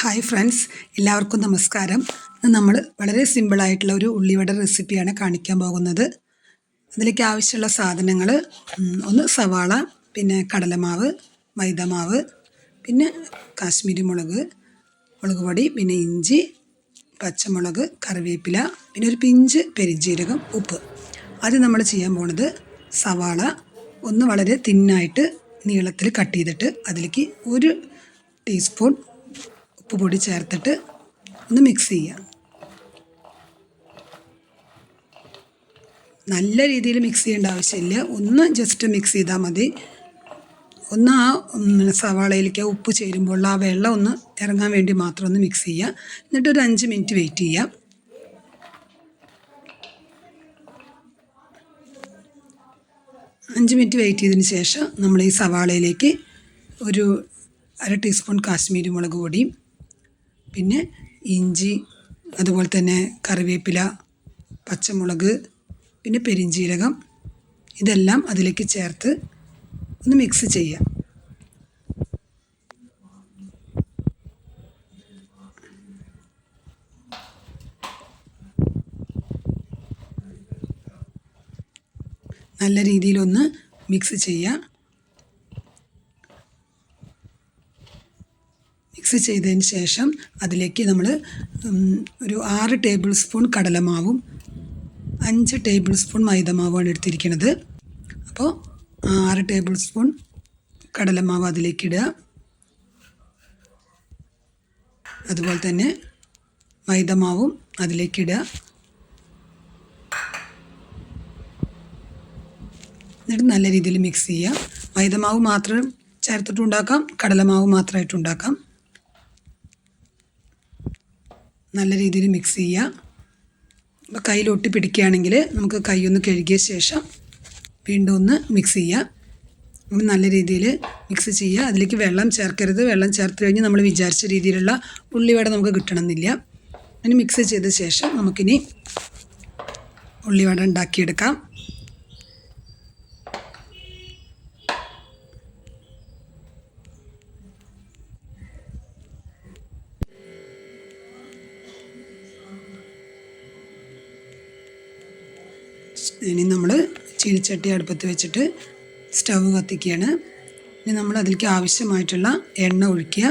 Hi friends എല്ലാവർക്കും നമസ്കാരം. നമ്മൾ വളരെ സിമ്പിളായിട്ടുള്ള ഒരു ഉള്ളിവട റെസിപ്പിയാണ് കാണിക്കാൻ പോകുന്നത്. അതിലേക്ക് ആവശ്യമുള്ള സാധനങ്ങൾ ഒന്ന് സവാള പിന്നെ കടലമാവ് മൈദമാവ് പിന്നെ കാശ്മീരി മുളക് മുളക് പൊടി പിന്നെ ഇഞ്ചി പച്ചമുളക് കറിവേപ്പില പിന്നെ ഒരു പിഞ്ച് പെരിഞ്ജീരകം ഉപ്പ്. ആദ്യം നമ്മൾ ചെയ്യാൻ പോണത് സവാള ഒന്ന് വളരെ തിന്നായിട്ട് നീളത്തിൽ കട്ട് ചെയ്തിട്ട് അതിലേക്ക് ഒരു ടീസ്പൂൺ ഉപ്പ് പൊടി ചേർത്തിട്ട് ഒന്ന് മിക്സ് ചെയ്യുക നല്ല രീതിയിൽ മിക്സ് ചെയ്യേണ്ട ആവശ്യമില്ല. ഒന്ന് ജസ്റ്റ് മിക്സ് ചെയ്താൽ മതി. ഒന്ന് ആ സവാളയിലേക്ക് ഉപ്പ് ചേരുമ്പോൾ ആ വെള്ളം ഒന്ന് ഇറങ്ങാൻ വേണ്ടി മാത്രം ഒന്ന് മിക്സ് ചെയ്യുക എന്നിട്ട് ഒരു അഞ്ച് മിനിറ്റ് വെയിറ്റ് ചെയ്യുക അഞ്ച് മിനിറ്റ് വെയിറ്റ് ചെയ്തതിന് ശേഷം നമ്മൾ ഈ സവാളയിലേക്ക് ഒരു അര ടീസ്പൂൺ കാശ്മീരി മുളക് പൊടിയും പിന്നെ ഇഞ്ചി അതുപോലെ തന്നെ കറിവേപ്പില പച്ചമുളക് പിന്നെ പെരിഞ്ജീരകം ഇതെല്ലാം അതിലേക്ക് ചേർത്ത് ഒന്ന് മിക്സ് ചെയ്യുക. നല്ല രീതിയിലൊന്ന് മിക്സ് ചെയ്യുക. മിക്സ് ചെയ്തതിന് ശേഷം അതിലേക്ക് നമ്മൾ ഒരു ആറ് ടേബിൾ സ്പൂൺ കടലമാവും അഞ്ച് ടേബിൾ സ്പൂൺ മൈദമാവുമാണ് എടുത്തിരിക്കുന്നത്. അപ്പോൾ ആറ് ടേബിൾ സ്പൂൺ കടലമാവ് അതിലേക്ക് ഇടുക. അതുപോലെ തന്നെ മൈദമാവും അതിലേക്ക് ഇടുക. എന്നിട്ട് നല്ല രീതിയിൽ മിക്സ് ചെയ്യുക. മൈദമാവ് മാത്രം ചേർത്തിട്ടുണ്ടാക്കാം കടലമാവ് മാത്രമായിട്ട് നല്ല രീതിയിൽ മിക്സ് ചെയ്യുക അപ്പോൾ കയ്യിൽ ഒട്ടി പിടിക്കുകയാണെങ്കിൽ നമുക്ക് കൈ ഒന്ന് കഴുകിയ ശേഷം വീണ്ടും ഒന്ന് മിക്സ് ചെയ്യുക നല്ല രീതിയിൽ മിക്സ് ചെയ്യുക അതിലേക്ക് വെള്ളം ചേർക്കരുത്. വെള്ളം ചേർത്ത് കഴിഞ്ഞ് നമ്മൾ വിചാരിച്ച രീതിയിലുള്ള ഉള്ളിവട നമുക്ക് കിട്ടണമെന്നില്ല. അതിന് മിക്സ് ചെയ്ത ശേഷം നമുക്കിനി ഉള്ളിവട ഉണ്ടാക്കിയെടുക്കാം. ഇനി നമ്മൾ ചീനിച്ചട്ടി അടുപ്പത്ത് വെച്ചിട്ട് സ്റ്റവ് കത്തിക്കുകയാണ് ഇനി നമ്മൾ അതിലേക്ക് ആവശ്യമായിട്ടുള്ള എണ്ണ ഒഴിക്കുക.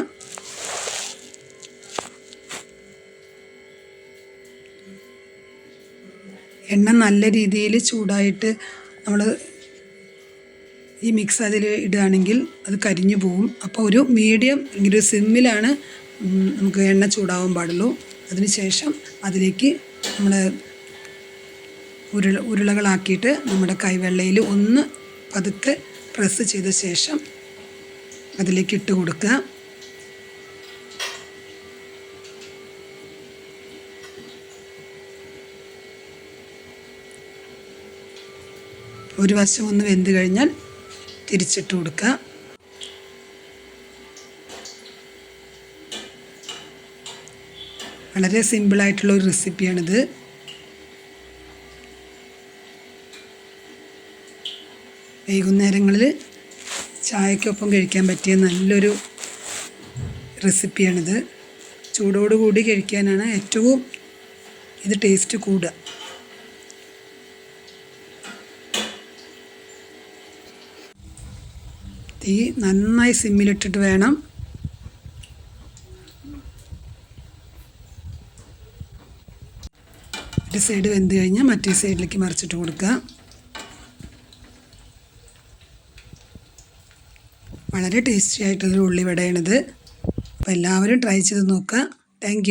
എണ്ണ നല്ല രീതിയിൽ ചൂടായിട്ട് നമ്മൾ ഈ മിക്സ് അതിൽ ഇടുകയാണെങ്കിൽ അത് കരിഞ്ഞു പോവും. അപ്പോൾ ഒരു മീഡിയം ഒരു സിമ്മിലാണ് നമുക്ക് എണ്ണ ചൂടാവാൻ പാടുള്ളൂ. അതിനുശേഷം അതിലേക്ക് നമ്മൾ ഉരുള ഉരുളകളാക്കിയിട്ട് നമ്മുടെ കൈവെള്ളയിൽ ഒന്ന് പതുക്കെ പ്രസ് ചെയ്ത ശേഷം അതിലേക്ക് ഇട്ട് കൊടുക്കുക. ഒരു വശം ഒന്ന് വെന്ത് കഴിഞ്ഞാൽ തിരിച്ചിട്ട് കൊടുക്കുക. വളരെ സിമ്പിളായിട്ടുള്ള ഒരു റെസിപ്പിയാണിത്. വൈകുന്നേരങ്ങളിൽ ചായക്കൊപ്പം കഴിക്കാൻ പറ്റിയ നല്ലൊരു റെസിപ്പിയാണിത്. ചൂടോടുകൂടി കഴിക്കാനാണ് ഏറ്റവും ഇത് ടേസ്റ്റ് കൂടുക. തീ നന്നായി സിമ്മിലിട്ടിട്ട് വേണം. ഒരു സൈഡ് വെന്ത് കഴിഞ്ഞാൽ മറ്റേ സൈഡിലേക്ക് മറിച്ചിട്ട് കൊടുക്കുക. വളരെ ടേസ്റ്റി ആയിട്ടുള്ളൊരു ഉള്ളിവടയാണിത്. അപ്പോൾ എല്ലാവരും ട്രൈ ചെയ്ത് നോക്കുക. താങ്ക്